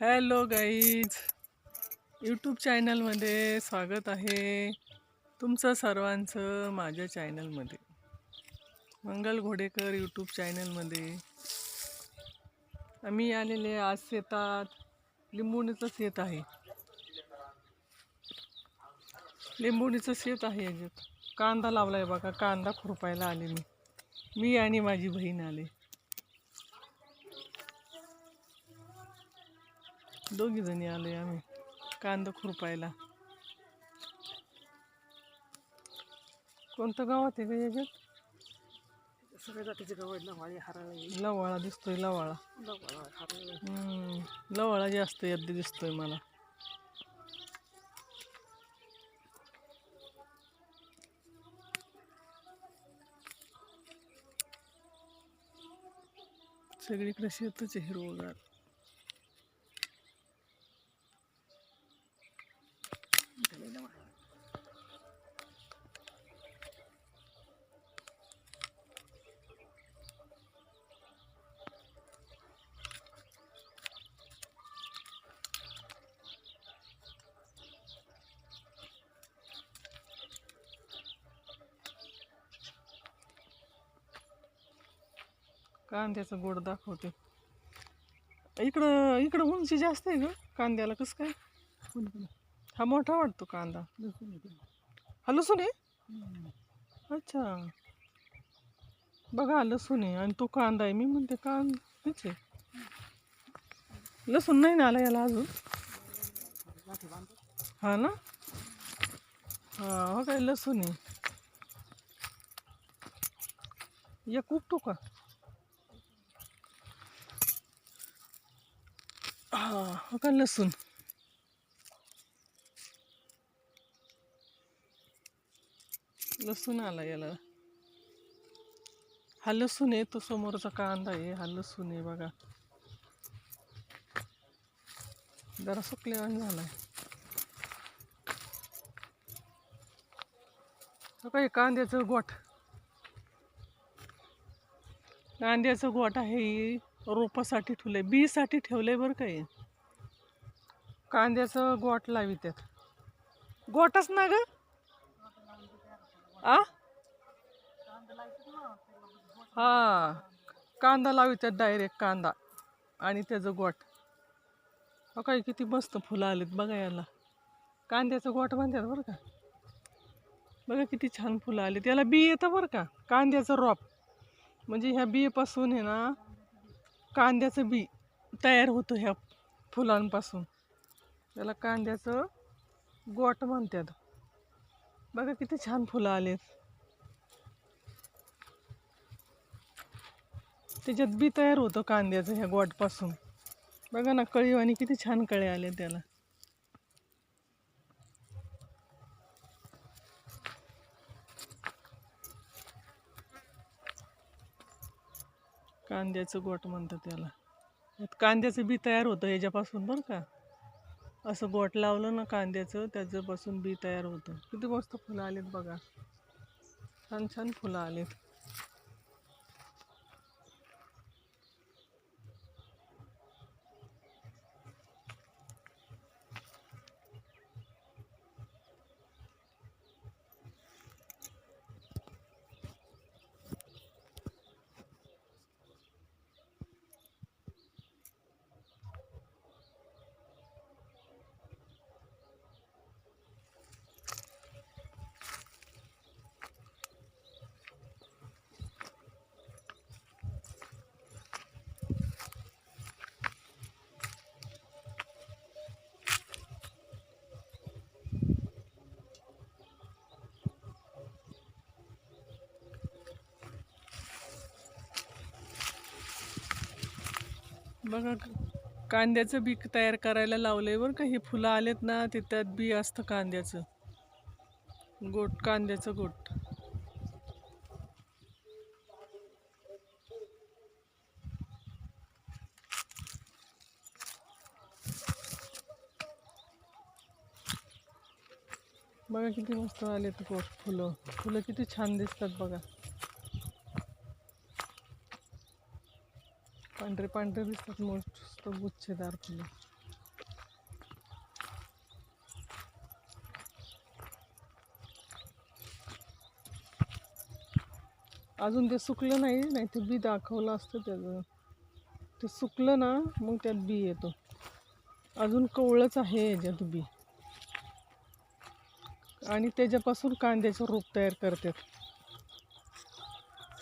Hello guys YouTube चॅनलमध्ये स्वागत आहे. तुमचं सर्वांचं माझ्या चॅनलमध्ये मंगल घोडेकर यूट्यूब चॅनलमध्ये आम्ही आलेले आज शेतात. लिंबोणीचं शेत आहे. लिंबोणीचं शेत आहे याच्यात. कांदा लावलाय बघा कांदा खुरपायला आले मी मी आणि माझी बहीण आले. दोघी जणी आलोय आम्ही. कांदा खुरपायला. कोणतं गावात आहे का याच्यात? सगळ्या जातीचे गाव लवाळी हराळी. लवाळा दिसतोय लवाळा. लवाळा हराळी. हम्म, लवाळा जास्त यद्दी दिसतोय मला. सगळीकडे शेतच आहे हिरवगार. कांद्याचं गोड दाखवते. इकडं इकडं उंची जास्त आहे ग कांद्याला कसं काय? हा मोठा वाटतो कांदा. हा लसूण आहे? अच्छा. बघा लसूण आहे आणि तो कांदा आहे. मी म्हणते कांदाच आहे. लसूण नाही ना आला याला अजून? हा ना? हा काय लसूण आहे. एक उपटो का? हा हो का लसूण लसूण आला याला हा लसूण आहे तो समोरचा कांदा आहे हा लसूण आहे बघा जरा सुकलेवान झालाय हो का कांद्याचं गोठ कांद्याचं गोठ आहे रोपासाठी रोपासाठी ठेवलंय. बीसाठी ठेवले बरं काही कांद्याचं गोठ लावित्यात. गोटच ना ग? आ? हा. कांदा लावित्यात डायरेक्ट कांदा आणि त्याचं गोट. हो काय किती मस्त फुलं आलीत बघा याला. कांद्याचं गोठ म्हणतात बरं का. बघा किती छान फुलं आलीत. याला बी येतं बरं का. कांद्याचं रॉप. म्हणजे ह्या बियेपासून आहे ना कांद्याचं बी तयार होतं ह्या फुलांपासून. त्याला कांद्याचं गोट म्हणतात. बघा किती छान फुलं आलेत. त्याच्यात बी तयार होतं कांद्याचं ह्या गोटपासून. बघा ना कळीवाणी किती छान कळे आले त्याला. कांद्याचं गोट म्हणतात त्याला. कांद्याचं बी तयार होतं ह्याच्यापासून बरं का. असं गोट लावलं ना कांद्याचं त्याच्यापासून बी तयार होतं. किती मस्त फुलं आलेत बघा. छान छान फुलं आलेत. बघा कांद्याचं बी तयार करायला लावलंय बरं का. हे फुलं आलेत ना ते त्यात बी असतं कांद्याचं. गोट कांद्याचं गोट. बघा किती मस्त आलेत गोट फुलं. फुलं किती छान दिसतात बघा. पांढरे पांढरे दिसतात मस्त गुच्छेदार फुले. अजून ते सुकलं नाही नाही ते बी दाखवलं असतं त्याचं. ते सुकलं ना मग त्यात बी येतो. अजून कवळच आहे याच्यात बी. आणि त्याच्यापासून कांद्याचं रोप तयार करतात.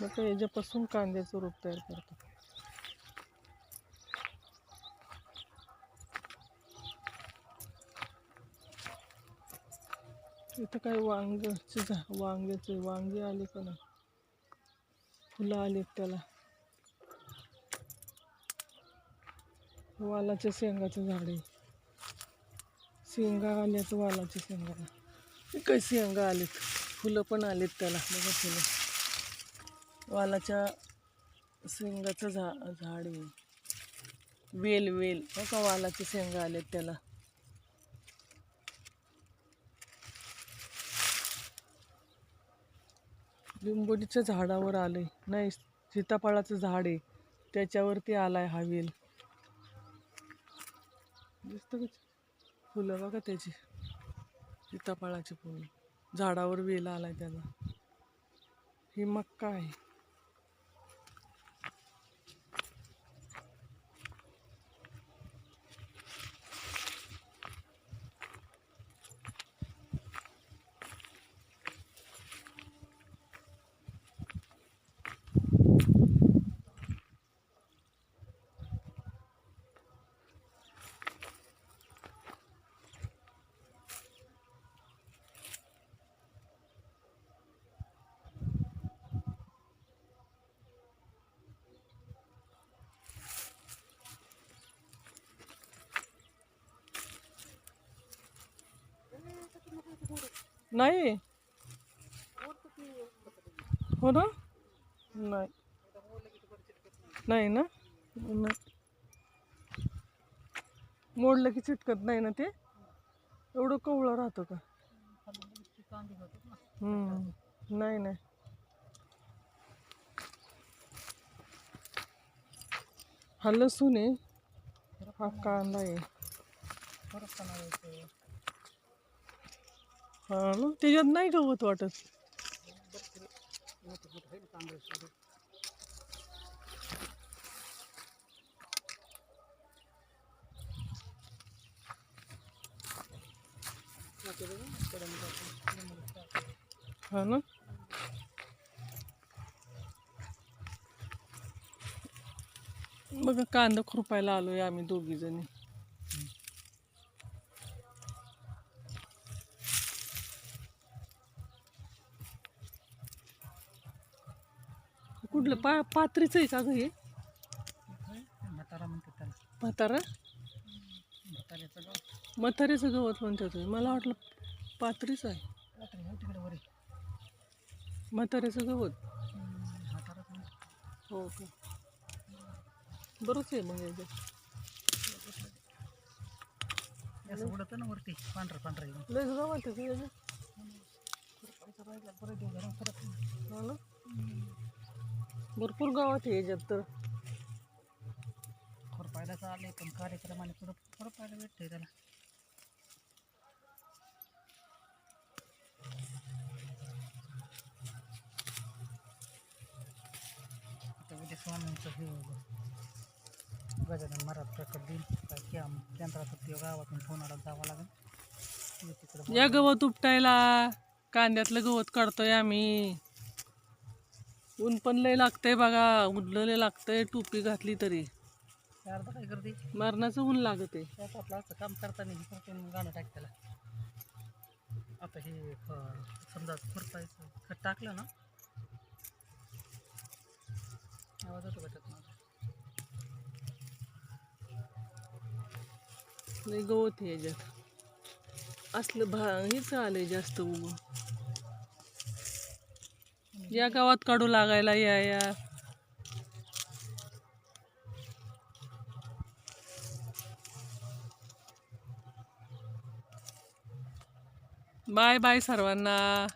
मग याच्यापासून कांद्याचं रोप तयार करतात. इथं काय वांग्याचे झा वांग्याचे वांगे आले का नाही फुलं आले त्याला. वालाच्या शेंगाचं झाड आहे. शेंगा आल्यात वालाच्या शेंगाला. काही शेंगा आलेत. फुलं पण आलेत त्याला. बघा फुलं. वालाच्या शेंगाचं झा झाड आहे. वेल वेल. बघा वालाच्या शेंगा आलेत त्याला. लिंबोडीच्या झाडावर आले नाही सीताफळाचं झाड आहे. त्याच्यावरती आलाय हा वेल. दिसतं का? फुलं बघा त्याची. सीताफळाची फुलं. झाडावर वेल आलाय त्याला ही मक्का आहे. नाही। हो ना? नाही। नाही ना? मोडलं की चिटकत नाही ना ते? एवढं कवळं राहतं का? हम्म. नाही हा हा ना? त्याच्यात नाही गवत वाटत. हा ना? बघा कांदा खुरपायला आलोय आम्ही दोघी जणी कुठलं? पा पात्रीच आहे का ग हे? म्हातारा म्हणतात त्याला. म्हातारा? म्हाताऱ्याचं गाव. म्हाताऱ्याचं गवत म्हणतात तुम्ही मला वाटलं पात्रीच आहे. रात्री हो तिकडे वर. म्हाताऱ्याचं गवत? म्हातारा हो का? बरंच आहे मग असं उडतं ना वरती. पांढरं पांढरं येऊन लयच गवत आहे का याच्यात परत येऊ घरात परत हो ना? भरपूर गावात आहे याच्यात तर. आले पण कार्यक्रमाने पुढं खुरपायला भेटतंय त्याला. आता उद्या स्वामींचं हे गजानन महाराज प्रकट कॅम केंद्रात ते गावातून फोनाला जावं लागेल. या गवत उपटायला कांद्यातलं गवत काढतोय आम्ही. ऊन पण लय लागतंय बघा उडलेलं लागतंय टोपी घातली तरी. अर्धा काय करते? मरणाचं ऊन लागत आहे. शेतातलं असं काम करताना हे करते गाणं टाक त्याला. आता हे ख- समजा खुरपायचं खत टाकलं ना आवाज होतो का त्यात माझा? लय गवत आहे याच्यात. असलं भा हेच आलंय जास्त उगून या गावात काढू लागायला या या. बाय बाय सर्वांना.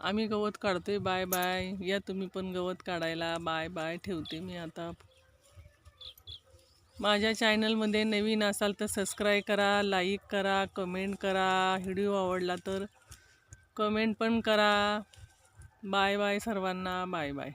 आम्ही गवत काढतोय. Bye bye. या तुम्ही पण गवत काढायला. Bye bye. ठेवते मी आता. माझ्या चॅनलमध्ये नवीन असाल तर सबस्क्राईब करा लाईक करा कमेंट करा. व्हिडिओ आवडला तर कमेंट पण करा. बाय बाय सर्वांना बाय बाय.